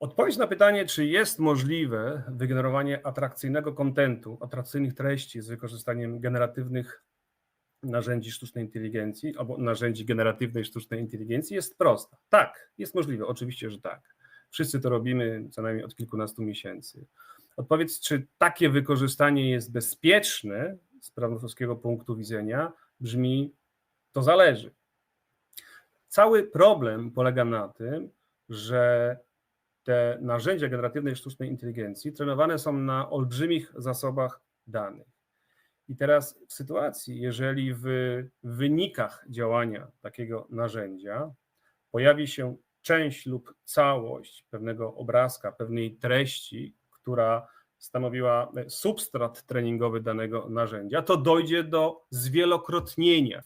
Odpowiedź na pytanie, czy jest możliwe wygenerowanie atrakcyjnego kontentu, atrakcyjnych treści z wykorzystaniem generatywnych narzędzi sztucznej inteligencji albo narzędzi generatywnej sztucznej inteligencji jest prosta. Tak, jest możliwe, oczywiście, że tak. Wszyscy to robimy co najmniej od kilkunastu miesięcy. Odpowiedź, czy takie wykorzystanie jest bezpieczne z prawnostoskiego punktu widzenia, brzmi: to zależy. Cały problem polega na tym, że te narzędzia generatywnej sztucznej inteligencji trenowane są na olbrzymich zasobach danych. I teraz w sytuacji, jeżeli w wynikach działania takiego narzędzia pojawi się część lub całość pewnego obrazka, pewnej treści, która stanowiła substrat treningowy danego narzędzia, to dojdzie do zwielokrotnienia